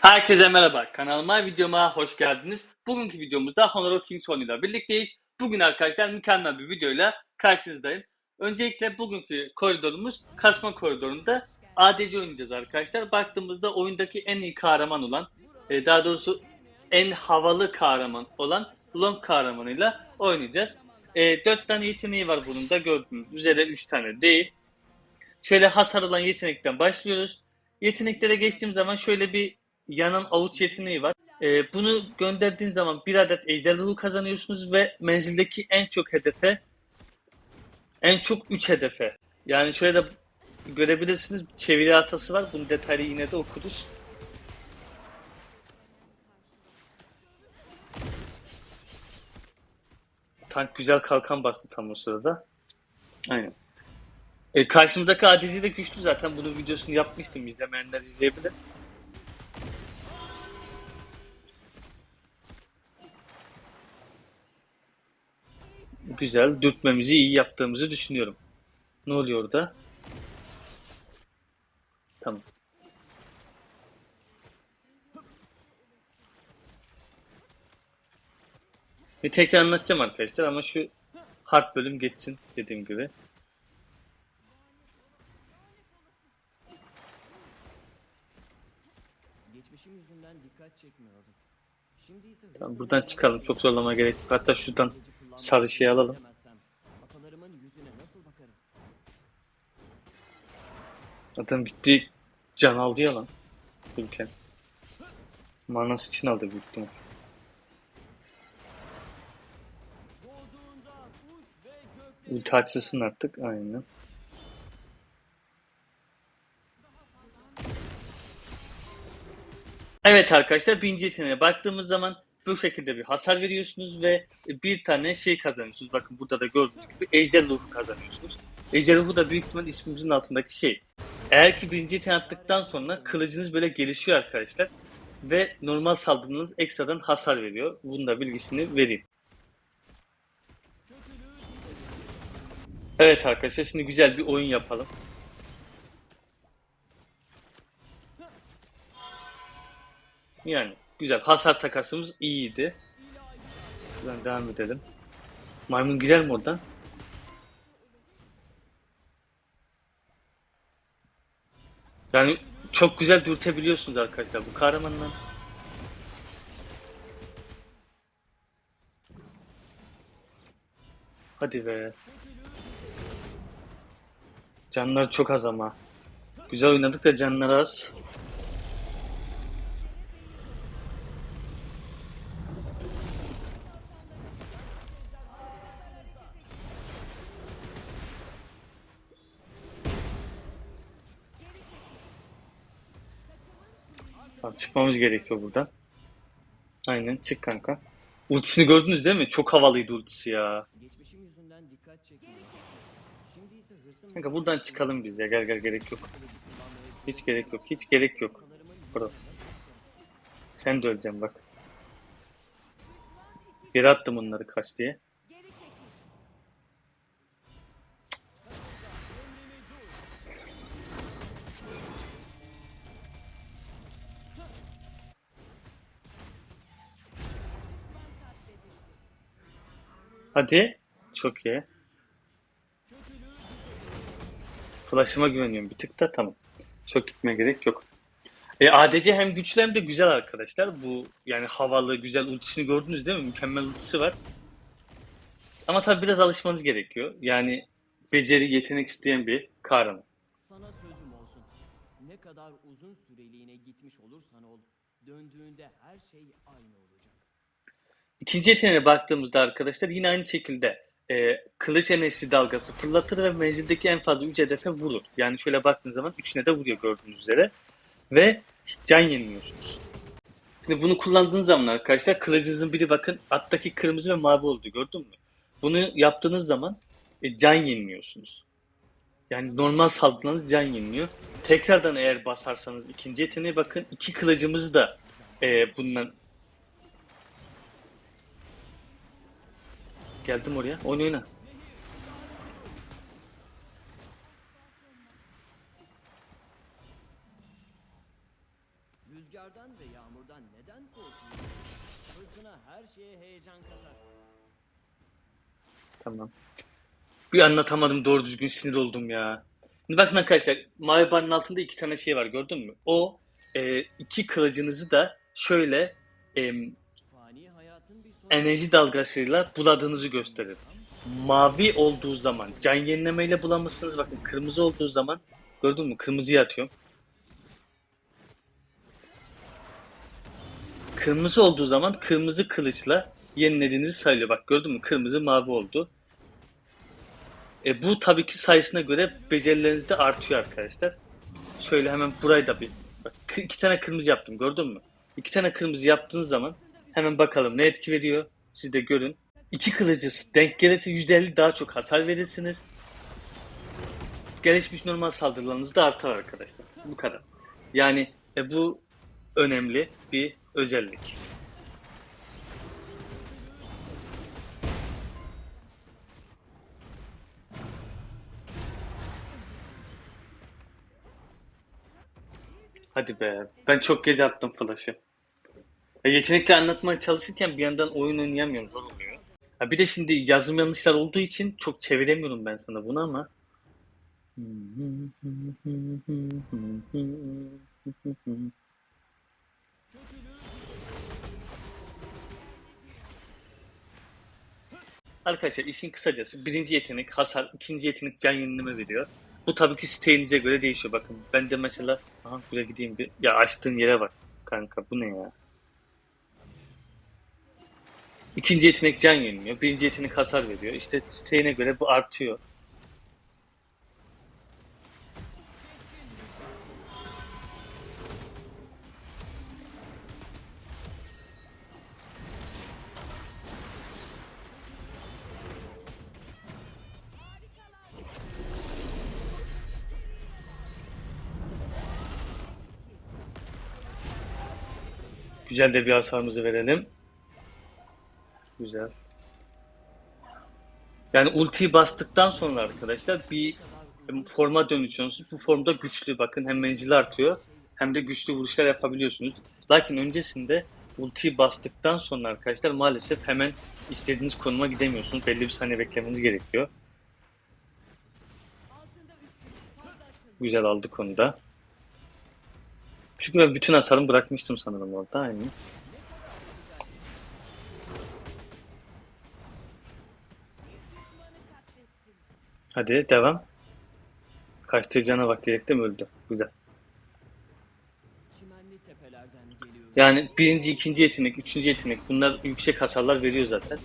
Herkese merhaba. Kanalıma, videoma hoş geldiniz. Bugünkü videomuzda Honor of Kings ile birlikteyiz. Bugün arkadaşlar mükemmel bir videoyla karşınızdayım. Öncelikle bugünkü koridorumuz kasma koridorunda ADC oynayacağız arkadaşlar. Baktığımızda oyundaki en iyi kahraman olan, e, daha doğrusu en havalı kahraman olan Long kahramanıyla oynayacağız. E, 4 tane yeteneği var bunun da gördüğünüz üzere 3 tane değil. Şöyle hasar olan yetenekten başlıyoruz. Yeteneklere geçtiğim zaman şöyle bir yanan avuç yeteneği var. Ee, bunu gönderdiğin zaman bir adet ejder kazanıyorsunuz ve menzildeki en çok hedefe en çok 3 hedefe. Yani şöyle de görebilirsiniz çeviri hatası var. Bunun detaylı yine de okuruz. Tank güzel kalkan bastı tam o sırada. Aynen. E, karşımızdaki ADC de güçlü zaten. Bunun videosunu yapmıştım. İzlemeyenler izleyebilir. Güzel. Dürtmemizi iyi yaptığımızı düşünüyorum. Ne oluyor orada? Tamam. Bir tekrar anlatacağım arkadaşlar ama şu hard bölüm geçsin dediğim gibi. Geçmişim yüzünden dikkat çekmiyordum. Tamam, buradan çıkalım. Çok zorlama gerek yok. Hatta şuradan sarı şeyi alalım. Adam gitti can aldı ya lan. Fulken. Manası için aldı büyük ihtimal. Ulti açılsın artık. Aynen. Evet arkadaşlar birinci yeteneğe baktığımız zaman bu şekilde bir hasar veriyorsunuz ve bir tane şey kazanıyorsunuz. Bakın burada da gördüğünüz gibi ejder ruhu kazanıyorsunuz. Ejder ruhu da büyük ihtimal ismimizin altındaki şey. Eğer ki birinci yeteneği attıktan sonra kılıcınız böyle gelişiyor arkadaşlar. Ve normal saldırınız ekstradan hasar veriyor. Bunun da bilgisini vereyim. Evet arkadaşlar şimdi güzel bir oyun yapalım. Yani güzel. Hasar takasımız iyiydi. Buradan devam edelim. Maymun girer mi oradan? Yani çok güzel dürtebiliyorsunuz arkadaşlar bu kahramanla. Hadi be. Canlar çok az ama. Güzel oynadık da canlar az. Çıkmamız gerekiyor buradan. Aynen çık kanka. Ultisini gördünüz değil mi? Çok havalıydı ultisi ya. Geçmişim yüzünden dikkat çekmiyordum. Şimdi ise hırsım Kanka buradan çıkalım biz ya. Gel gel gerek yok. Hiç gerek yok. Hiç gerek yok. Bro. Sen de öleceksin bak. Geri attım onları kaç diye. Hadi. Çok iyi. Flash'ıma güveniyorum bir tık da tamam. Çok gitmeye gerek yok. E, ADC hem güçlü hem de güzel arkadaşlar. Bu yani havalı, güzel ultisini gördünüz değil mi? Mükemmel ultisi var. Ama tabii biraz alışmanız gerekiyor. Yani beceri, yetenek isteyen bir kahraman. Sana sözüm olsun. Ne kadar uzun süreliğine gitmiş olursan ol, döndüğünde her şey aynı olacak. İkinci yeteneğe baktığımızda arkadaşlar yine aynı şekilde e, kılıç enerjisi dalgası fırlatır ve menzildeki en fazla 3 hedefe vurur. Yani şöyle baktığınız zaman 3'üne de vuruyor gördüğünüz üzere. Ve can yeniliyorsunuz. Şimdi bunu kullandığınız zaman arkadaşlar kılıcınızın biri bakın attaki kırmızı ve mavi oldu gördün mü? Bunu yaptığınız zaman e, can yeniliyorsunuz. Yani normal saldırınız can yeniliyor. Tekrardan eğer basarsanız ikinci yeteneğe bakın iki kılıcımız da e, bundan Geldim oraya. Oyna oyna. Rüzgardan ve yağmurdan neden korkuyorsun? Fırtına her şeye heyecan katar. Tamam. Bir anlatamadım doğru düzgün sinir oldum ya. Şimdi bakın arkadaşlar mavi barın altında iki tane şey var gördün mü? O e, iki kılıcınızı da şöyle em, enerji dalgasıyla buladığınızı gösterir. Mavi olduğu zaman can yenilemeyle bulamazsınız. Bakın kırmızı olduğu zaman gördün mü? Kırmızıyı atıyorum. Kırmızı olduğu zaman kırmızı kılıçla yenilediğinizi sayılıyor. Bak gördün mü? Kırmızı mavi oldu. E, bu tabii ki sayısına göre becerileriniz de artıyor arkadaşlar. Şöyle hemen burayı da bir bak, iki tane kırmızı yaptım gördün mü? İki tane kırmızı yaptığınız zaman hemen bakalım ne etki veriyor. Siz de görün. İki kılıcı denk gelirse %50 daha çok hasar verirsiniz. Gelişmiş normal saldırılarınız da artar arkadaşlar. Bu kadar. Yani e, bu önemli bir özellik. Hadi be. Ben çok geç attım flash'ı. Ya yetenekli anlatmaya çalışırken bir yandan oyun oynayamıyorum. Zor oluyor. Ha bir de şimdi yazım yanlışlar olduğu için çok çeviremiyorum ben sana bunu ama. Arkadaşlar işin kısacası birinci yetenek hasar, ikinci yetenek can yenileme veriyor. Bu tabii ki siteğinize göre değişiyor. Bakın ben de mesela aha buraya gideyim bir. Ya açtığın yere bak kanka bu ne ya? İkinci yetenek can yeniliyor. Birinci yetenek hasar veriyor. İşte siteğine göre bu artıyor. Güzel de bir hasarımızı verelim. Güzel. Yani ultiyi bastıktan sonra arkadaşlar bir forma dönüşüyorsunuz. Bu formda güçlü bakın hem menzili artıyor hem de güçlü vuruşlar yapabiliyorsunuz. Lakin öncesinde ultiyi bastıktan sonra arkadaşlar maalesef hemen istediğiniz konuma gidemiyorsunuz. Belli bir saniye beklemeniz gerekiyor. Güzel aldık onu da. Çünkü ben bütün hasarımı bırakmıştım sanırım orada aynı. Hadi devam. Kaçtığı cana bak diyecektim öldü. Güzel. Yani birinci, ikinci yetenek, üçüncü yetenek bunlar yüksek hasarlar veriyor zaten.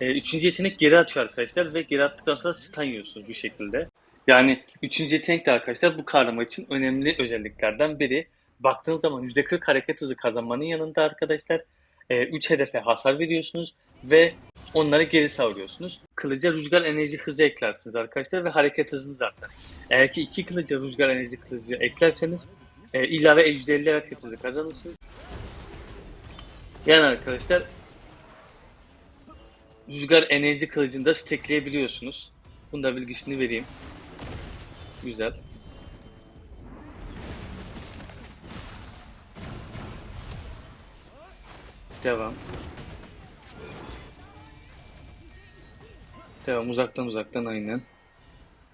Ee, üçüncü yetenek geri atıyor arkadaşlar ve geri attıktan sonra stun yiyorsunuz bu şekilde. Yani üçüncü yetenek de arkadaşlar bu kahraman için önemli özelliklerden biri. Baktığınız zaman %40 hareket hızı kazanmanın yanında arkadaşlar 3 hedefe hasar veriyorsunuz ve onları geri savuruyorsunuz. Kılıca rüzgar enerji hızı eklersiniz arkadaşlar ve hareket hızınız artar. Eğer ki iki kılıca rüzgar enerji kılıcı eklerseniz e, ilave %50 hareket hızı kazanırsınız. Yani arkadaşlar rüzgar enerji kılıcını da stackleyebiliyorsunuz. Bunu da bilgisini vereyim. Güzel. Devam. Devam uzaktan uzaktan aynen.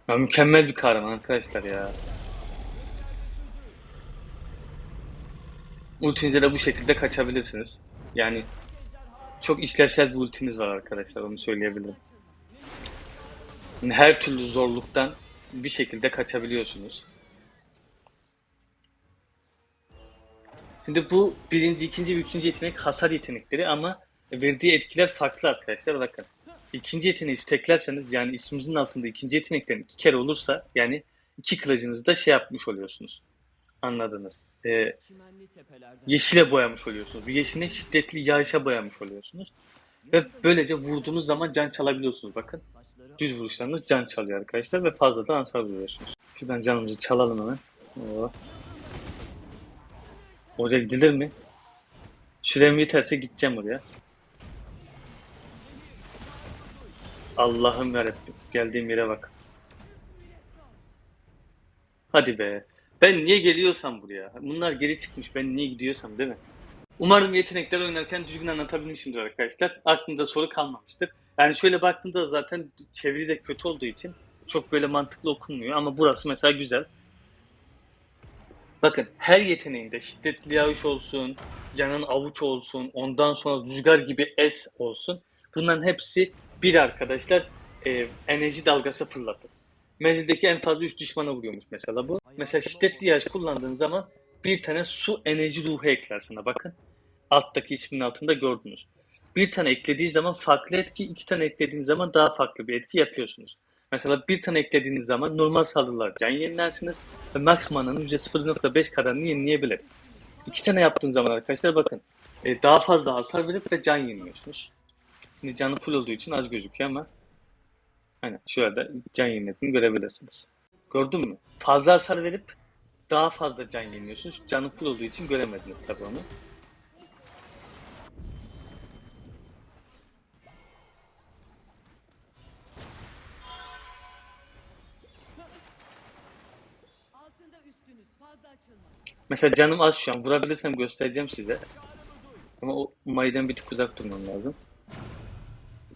Ya mükemmel bir kahraman arkadaşlar ya. Ultinize de bu şekilde kaçabilirsiniz. Yani çok işlevsel bir ultiniz var arkadaşlar onu söyleyebilirim. Her türlü zorluktan bir şekilde kaçabiliyorsunuz. Şimdi bu birinci, ikinci ve üçüncü yetenek hasar yetenekleri ama verdiği etkiler farklı arkadaşlar bakın. İkinci yeteneği steklerseniz yani ismimizin altında ikinci yetenekten iki kere olursa yani iki kılıcınızı da şey yapmış oluyorsunuz. Anladınız. Ee, yeşile boyamış oluyorsunuz. Bu yeşile şiddetli yağışa boyamış oluyorsunuz. Ve böylece vurduğunuz zaman can çalabiliyorsunuz bakın. Düz vuruşlarınız can çalıyor arkadaşlar ve fazla da hasar vuruyorsunuz. Şuradan canımızı çalalım hemen. Oo. Oraya gidilir mi? Sürem yeterse gideceğim oraya. Allah'ım yarabbim. Geldiğim yere bak. Hadi be. Ben niye geliyorsam buraya? Bunlar geri çıkmış. Ben niye gidiyorsam değil mi? Umarım yetenekler oynarken düzgün anlatabilmişimdir arkadaşlar. Aklımda soru kalmamıştır. Yani şöyle baktığımda zaten çeviri de kötü olduğu için çok böyle mantıklı okunmuyor. Ama burası mesela güzel. Bakın her yeteneğinde şiddetli yağış olsun, yanın avuç olsun, ondan sonra rüzgar gibi es olsun. Bunların hepsi bir arkadaşlar e, enerji dalgası fırlatır. Menzildeki en fazla 3 düşmana vuruyormuş mesela bu. Mesela şiddetli yağış kullandığın zaman bir tane su enerji ruhu ekler sana bakın. Alttaki ismin altında gördünüz. Bir tane eklediği zaman farklı etki, iki tane eklediğin zaman daha farklı bir etki yapıyorsunuz. Mesela bir tane eklediğiniz zaman normal saldırılar can yenilersiniz ve max mananın %0.5 kadarını yenileyebilir. İki tane yaptığın zaman arkadaşlar bakın e, daha fazla hasar verip ve can yeniliyorsunuz. Şimdi canı full olduğu için az gözüküyor ama Aynen şurada can yenilediğini görebilirsiniz. Gördün mü? Fazla hasar verip daha fazla can yeniliyorsunuz. Canı full olduğu için göremediniz tabii onu. Mesela canım az şu an. Vurabilirsem göstereceğim size. Ama o maydan bir tık uzak durmam lazım.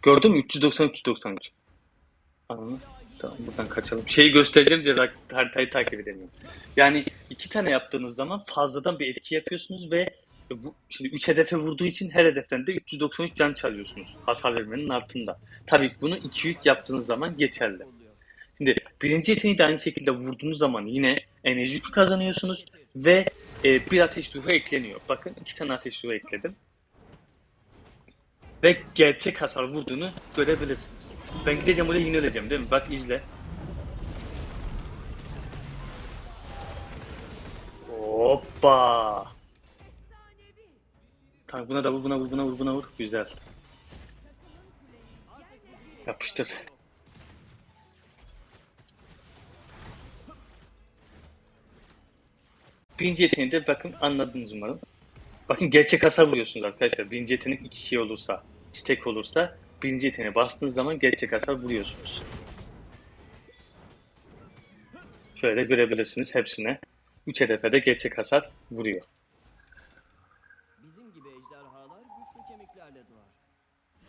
Gördün mü? 390 393. Anladın mı? Tamam buradan kaçalım. Şeyi göstereceğim diye haritayı takip edemiyorum. Yani iki tane yaptığınız zaman fazladan bir etki yapıyorsunuz ve şimdi 3 hedefe vurduğu için her hedeften de 393 can çalıyorsunuz. Hasar vermenin altında. Tabii bunu 2 yük yaptığınız zaman geçerli. Şimdi birinci yeteneği de aynı şekilde vurduğunuz zaman yine enerji kazanıyorsunuz ve e, bir ateş ruhu ekleniyor. Bakın iki tane ateş ruhu ekledim. Ve gerçek hasar vurduğunu görebilirsiniz. Ben gideceğim oraya yine değil mi? Bak izle. Hoppa. Tamam buna da vur, buna vur, buna vur, buna vur. Güzel. Yapıştır. Birinci yeteneğinde bakın anladınız umarım. Bakın gerçek hasar vuruyorsunuz arkadaşlar. Birinci yetenek iki şey olursa, istek olursa birinci yeteneğe bastığınız zaman gerçek hasar vuruyorsunuz. Şöyle görebilirsiniz hepsine. 3 hedefe de gerçek hasar vuruyor. Bizim gibi ejderhalar güçlü kemiklerle doğar.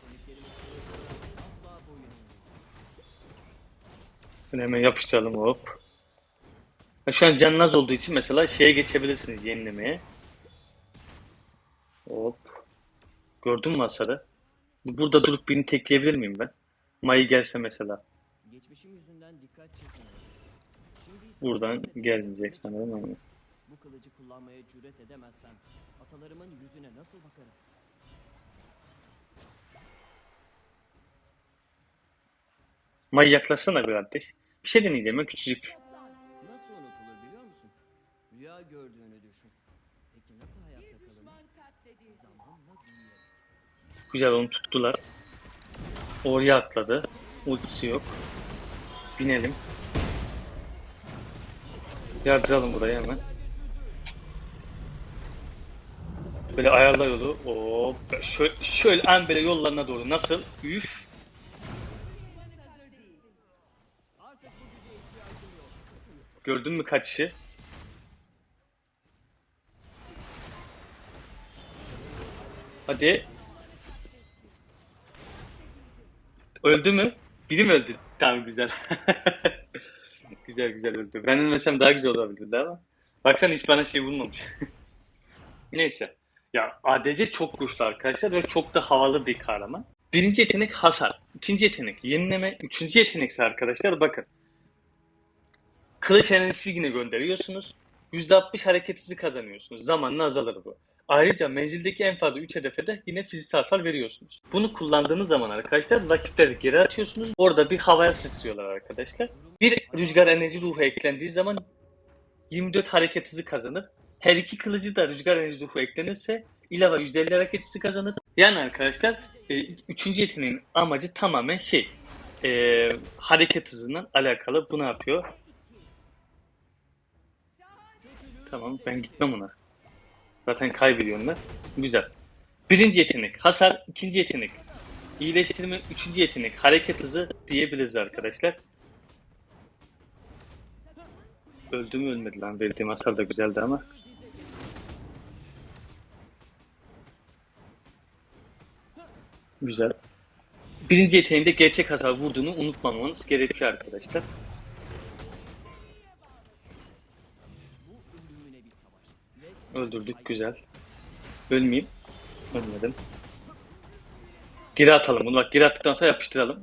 Kemiklerimiz kırılmadan asla boyun eğmez. Şunu hemen yapıştıralım hop. Şu an canın az olduğu için mesela şeye geçebilirsiniz yenilemeye. Hop. Gördün mü hasarı? Burada durup birini tekleyebilir miyim ben? Mayı gelse mesela. Geçmişim yüzünden dikkat Buradan gelmeyecek sanırım ama. Bu kılıcı kullanmaya cüret edemezsem atalarımın yüzüne nasıl bakarım? Mayı yaklaşsana bir kardeş. Bir şey deneyeceğim ben küçücük. Nasıl unutulur biliyor musun? Rüya gördüğünü Güzel onu tuttular. Oraya atladı. Ultisi yok. Binelim. Yardıralım buraya hemen. Böyle ayarla yolu. Oo, şöyle, şöyle en böyle yollarına doğru. Nasıl? Üf. Gördün mü kaçışı? Hadi. Öldü mü? Biri mi öldü? Tamam güzel. güzel güzel öldü. Ben ölmesem daha güzel olabilirdi ama. Baksana hiç bana şey vurmamış. Neyse. Ya ADC çok güçlü arkadaşlar ve çok da havalı bir kahraman. Birinci yetenek hasar. ikinci yetenek yenileme. Üçüncü yetenekse arkadaşlar bakın. Kılıç enerjisi yine gönderiyorsunuz. %60 hareket hızı kazanıyorsunuz. Zamanla azalır bu. Ayrıca menzildeki en fazla 3 hedefe de yine fiziksel hasar veriyorsunuz. Bunu kullandığınız zaman arkadaşlar rakipleri geri atıyorsunuz. Orada bir havaya sıçrıyorlar arkadaşlar. Bir rüzgar enerji ruhu eklendiği zaman 24 hareket hızı kazanır. Her iki kılıcı da rüzgar enerji ruhu eklenirse ilave %50 hareket hızı kazanır. Yani arkadaşlar e, üçüncü yeteneğin amacı tamamen şey e, hareket hızından alakalı. Bu ne yapıyor? Tamam ben gitmem ona. Zaten kaybediyorlar. Güzel. Birinci yetenek hasar, ikinci yetenek iyileştirme, üçüncü yetenek hareket hızı diyebiliriz arkadaşlar. Öldü mü ölmedi lan. Verdiğim hasar da güzeldi ama. Güzel. Birinci yeteneğinde gerçek hasar vurduğunu unutmamanız gerekiyor arkadaşlar. Öldürdük güzel. Ölmeyeyim. Ölmedim. Geri atalım bunu bak geri attıktan sonra yapıştıralım.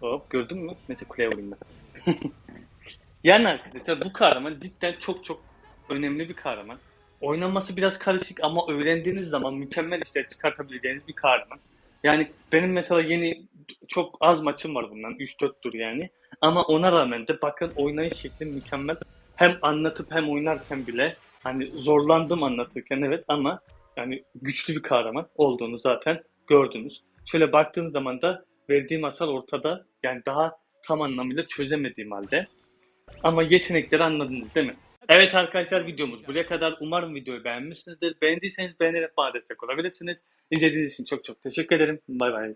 Hop gördün mü? Neyse kuleye vurayım ben. yani arkadaşlar bu kahraman cidden çok çok önemli bir kahraman. Oynanması biraz karışık ama öğrendiğiniz zaman mükemmel işler çıkartabileceğiniz bir kahraman. Yani benim mesela yeni çok az maçım var bundan 3-4'tür yani. Ama ona rağmen de bakın oynayış şekli mükemmel. Hem anlatıp hem oynarken bile hani zorlandım anlatırken evet ama yani güçlü bir kahraman olduğunu zaten gördünüz. Şöyle baktığınız zaman da verdiğim hasar ortada. Yani daha tam anlamıyla çözemediğim halde. Ama yetenekleri anladınız değil mi? Evet arkadaşlar videomuz buraya kadar. Umarım videoyu beğenmişsinizdir. Beğendiyseniz beğenerek bana destek olabilirsiniz. İzlediğiniz için çok çok teşekkür ederim. Bay bay.